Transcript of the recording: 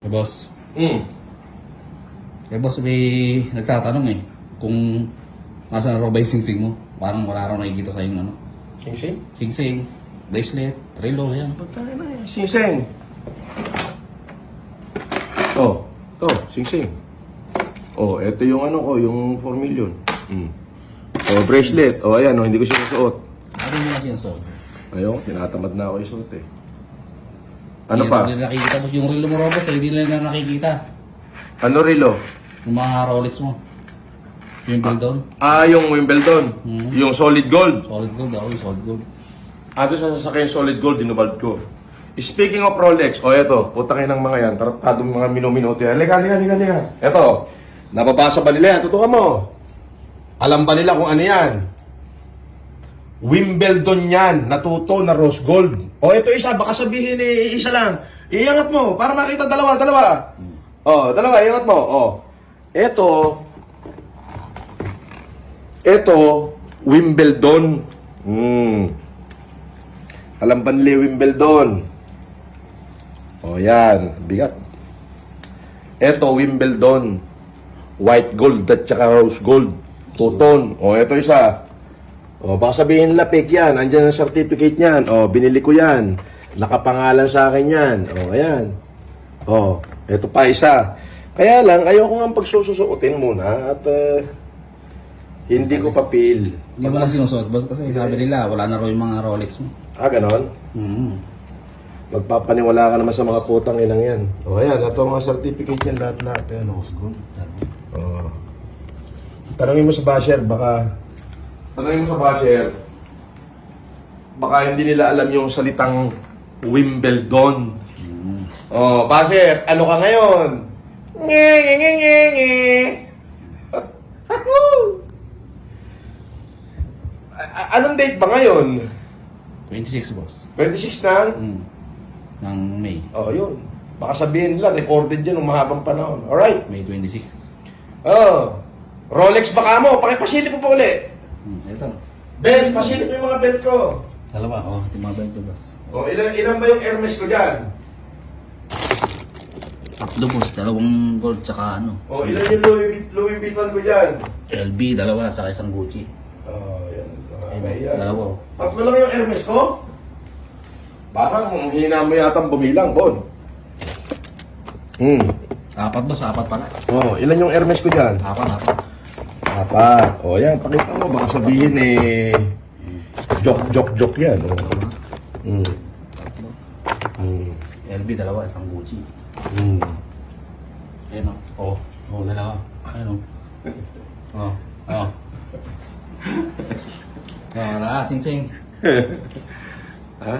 Eh, boss. Hmm. Eh, boss, may nagtatanong eh. Kung nasa na raw ba yung singsing mo? Parang wala raw nakikita sa yung ano. Sing-sing? Singsing, bracelet, relo, yan. Pagkain na yan. Sing-sing. Oh. Oh, sing-sing. Oh, eto yung ano ko, yung 4 million. Hmm. Oh, bracelet. Oh, ayan, oh, hindi ko sinusuot. Ano mo kasi yung soul? Ayun, tinatamad na ako isuot eh. Ano pa? Hindi nakikita mo. Yung relo mo eh, hindi nila nakikita. Ano relo? Yung mga Rolex mo. Wimbledon. Ah, yung Wimbledon. Hmm. Yung solid gold. Solid gold ako, yung solid gold. Ah, doon sa sasakyan solid gold, dinubald ko. Speaking of Rolex, o oh, eto, putangin ng mga yan, tratadong mga minuminuto yan. Halika, halika, halika, halika. Eto, nababasa ba nila yan? Totoo mo. Alam ba nila kung ano yan? Wimbledon yan, natuto na rose gold. O ito isa, baka sabihin eh, isa lang. Iangat mo, para makita dalawa, dalawa. O, dalawa, iangat mo. O, eto, eto, Wimbledon. Hmm. Alam ba nila Wimbledon? O yan, bigat. Eto, Wimbledon. White gold at saka rose gold. Tuton. O, eto isa. O, baka sabihin fake yan. Andyan ang certificate niyan. O, binili ko yan. Nakapangalan sa akin yan. O, ayan. O, eto pa isa. Kaya lang, ayoko nga pagsususuotin muna at eh, hindi ko papil. Hindi mo lang sinusuot, boss, kasi sabi nila, wala na raw yung mga Rolex mo. Ah, ganon? Hmm. Magpapaniwala ka naman sa mga putang inang yan. O, ayan. Ito ang mga certificate yan lahat-lahat. Ayan, o. Oo. Tanungin mo sa basher, baka... Tanungin mo sa basher, baka hindi nila alam yung salitang Wimbledon. Oh, basher, ano ka ngayon? Nge, nge, nge, nge, nge. Anong date ba ngayon? 26, boss. 26 na? Hmm. Ng May. Oh, yun. Baka sabihin nila, recorded yan ng mahabang panahon. Alright. May 26. Oh. Rolex baka mo, pakipasilip mo pa uli. Belt, pasilip mo yung mga belt ko. Dalawa, oh. Tumaba ito, boss. Oh, ilan, ilan ba yung Hermes ko dyan? Tatlo, boss. Dalawang gold, tsaka ano. Oh, ilan yung Louis, Louis Vuitton ko dyan? LB, dalawa, saka isang Gucci. Oh, yan. Yan. dalawa. Tatlo lang yung Hermes ko? Parang hina mo yata bumilang, Bon. Hmm. Apat, boss. Apat pala. Oh, ilan yung Hermes ko dyan? Apat, apat. Apat. O yan, pakita mo. Baka sabihin eh, joke, joke, joke yan. O. Mm. Mm. LB, dalawa, isang Gucci. Mm. Ayan, oh. Oh, oh dalawa. Ayan, oh. Oh, oh. Oh, wala, sing-sing. Ha?